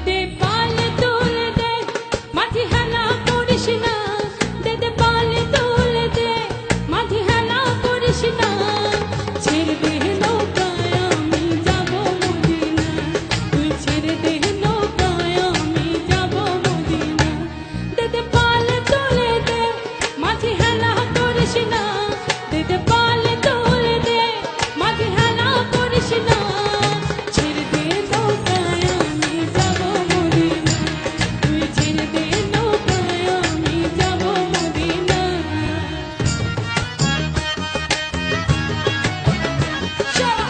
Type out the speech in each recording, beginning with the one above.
deep Shut up!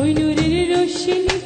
Oy nureri roşeni